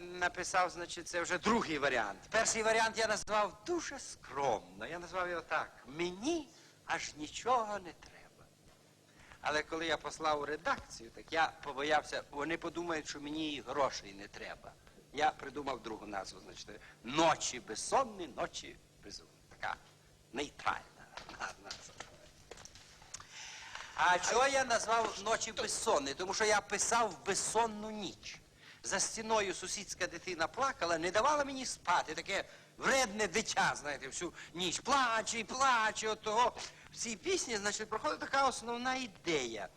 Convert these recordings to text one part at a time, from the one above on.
Написав, значить, це вже другий варіант. Перший варіант я назвав дуже скромно. Я назвав його так: мені аж нічого не треба. Але коли я послав у редакцію, так я побоявся, вони подумають, що мені і грошей не треба. Я придумав другу назву, значить, ночі безсонні, ночі безумні. Така нейтральна назва. А чого я назвав ночі безсонні? Тому що я писав безсонну ніч. За стіною сусідська дитина плакала, не давала мені спати. Таке вредне дитя, знаєте, всю ніч. Плаче і плаче. От того. В цій пісні, значить, проходить така основна ідея.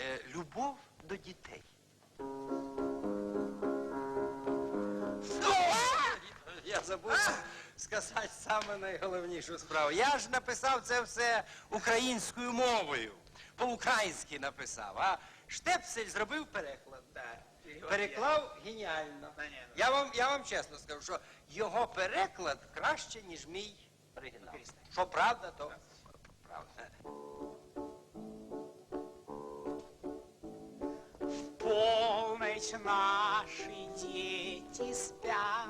Е, любов до дітей. Я забув сказати саме найголовнішу справу. Я ж написав це все українською мовою. По-українськи написав, а Штепсель зробив переклад. Переклав геніально. Я вам, я вам чесно скажу, що його переклад краще, ніж мій оригінал. Що правда, то правда. В полночь наши дети спят,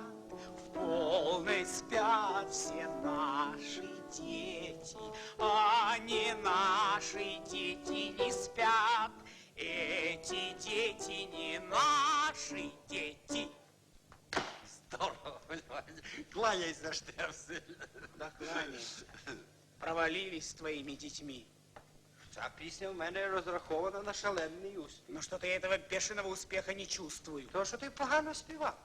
в полночь спят все наши дети, а не наши дети не спят, эти дети не наши дети. Здорово, Льоня. Кланяйся, Штепсель. Да Провалились с твоими детьми. Ця пісня в мене розрахована на шалений успіх. Но что-то я этого бешеного успеха не чувствую. Тому що ти погано співав.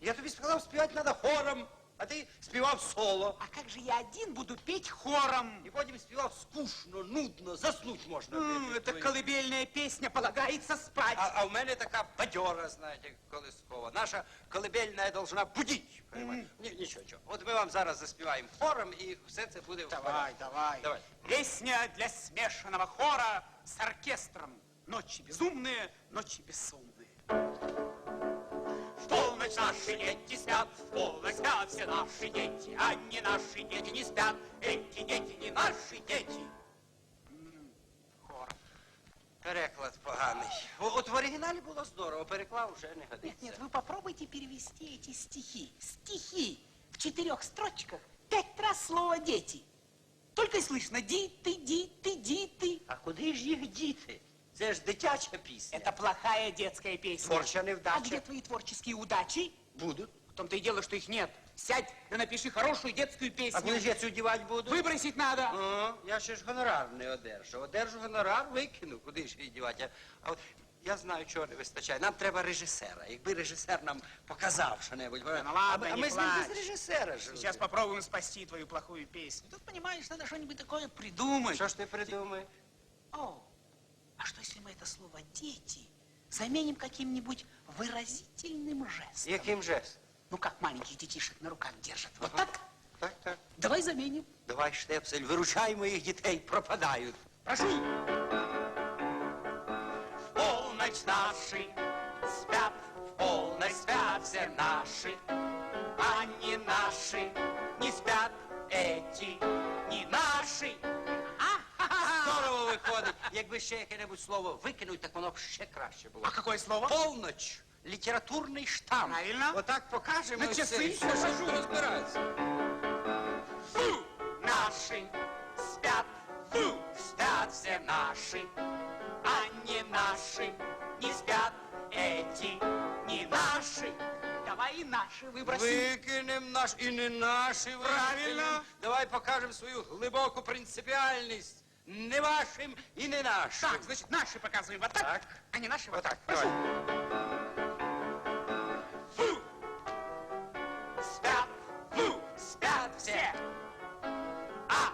Я тобі сказав, співати треба хором, а ти співав соло. А как же я один буду петь хором? І потім співав скучно, нудно, заснуть можна. М, під- Это під- колыбельная песня, полагается спать. А, а в мене така бадьора, знаєте, колискова. Наша колыбельна должна будить. понимаєте? Ні, нічого, нічого. От ми вам зараз заспіваємо хором, і все це буде в Давай, порядку. давай. Давай. Песня для смешанного хора с оркестром. Ночи безумные, ночи бессонные. В полночь наши дети спят, в полночь спят все наши дети, а не наши дети не спят, эти дети не наши дети. М, Хор. Переклад поганий. О, От в оригіналі було здорово, переклав вже не Нет, годиться. нет, вы попробуйте перевести эти стихи. Стихи в четырех строчках пять раз слово «дети». Только и слышно «ди-ты, ди-ты, ди-ты». А куди ж їх діти? Це ж дитяча пісня. Это плохая детская песня. Творча А невдача. где твои творческие удачи? Будуть. В том-то и дело, что их нет. Сядь да напиши хорошую детскую А песню. коли ж я цю дівати буду? Выбросить надо. О, я ще ж гонорар не одержу. Одержу гонорар, викину. Куди ж її дівати? А от я знаю, чого не вистачає. Нам треба режисера. Якби режисер нам показав що-небудь. ну ладно, а, ми- а не ми з ним плачь. без режисера ж. Сейчас попробуем спасти твою плохую песню. Тут, понимаешь, надо что-нибудь такое придумать. Що ж ти придумаєш? О, а что если мы это слово «дети» заменим каким-нибудь выразительным жестом? Яким жестом? Ну, как маленьких детишек на руках держат. Вот так? Так, так. Давай заменим. Давай, штепсель, виручай моїх дітей, пропадають. Прошу. В полночь наши спят, в полночь спят все наши, а не наши виходить. Якби ще яке-небудь слово викинуть, так воно б ще краще було. А какое слово? Полноч. Літературний штамп. Правильно. Отак покажемо. На і часи. все. Що ж розбирається? Фу! Наши спят, фу! Спят все наши, а не наши не спят эти, не наши. Давай и наши выбросим. Викинем наш і не наші Правильно. викинем. Давай покажемо свою глибоку принципіальність. Не вашим і не нашим. Так, значит, наши показываем вот так, Так. а не наши вот Отак, так. давай. Фу! Спят, фу! Спят все. А!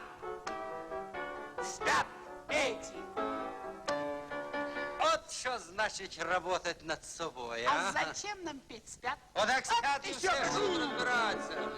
Спят эти. От що значить работать над собою, А а? зачем нам петь спят? Отак сяти От все, ще що тут розбиратися.